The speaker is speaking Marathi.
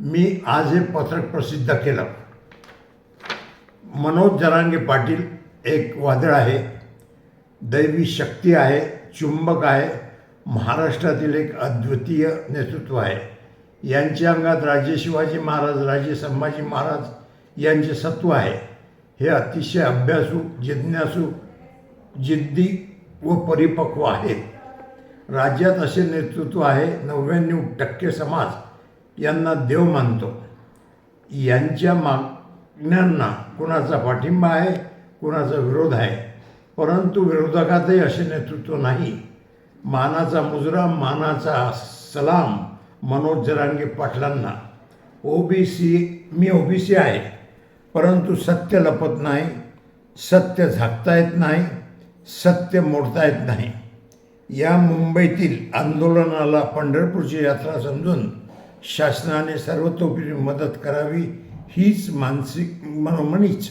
मी आज हे पत्रक प्रसिद्ध केलं. मनोज जरांगे पाटील एक वादळ आहे. दैवी शक्ती आहे चुंबक आहे महाराष्ट्रातील एक अद्वितीय नेतृत्व आहे. यांच्या अंगात राजे शिवाजी महाराज राजे संभाजी महाराज यांचे सत्व आहे. हे अतिशय अभ्यासू जिज्ञासू जिद्दी व परिपक्व आहेत. राज्यात असे नेतृत्व आहे नव्याण्णव टक्के समाज. यांना देव मानतो. यांच्या मागण्यांना कुणाचा पाठिंबा आहे कुणाचा विरोध आहे. परंतु विरोधकातही असे नेतृत्व नाही. मानाचा मुजरा मानाचा सलाम मनोज जरांगे पाटलांना. ओबीसी मी ओबीसी आहे. परंतु सत्य लपत नाही सत्य झाकता येत नाही सत्य मोडता येत नाही. या मुंबईतील आंदोलनाला पंढरपूरची यात्रा समजून शासनाने सर्वतोपरी मदत करावी हीच मानसिक मनोमनीच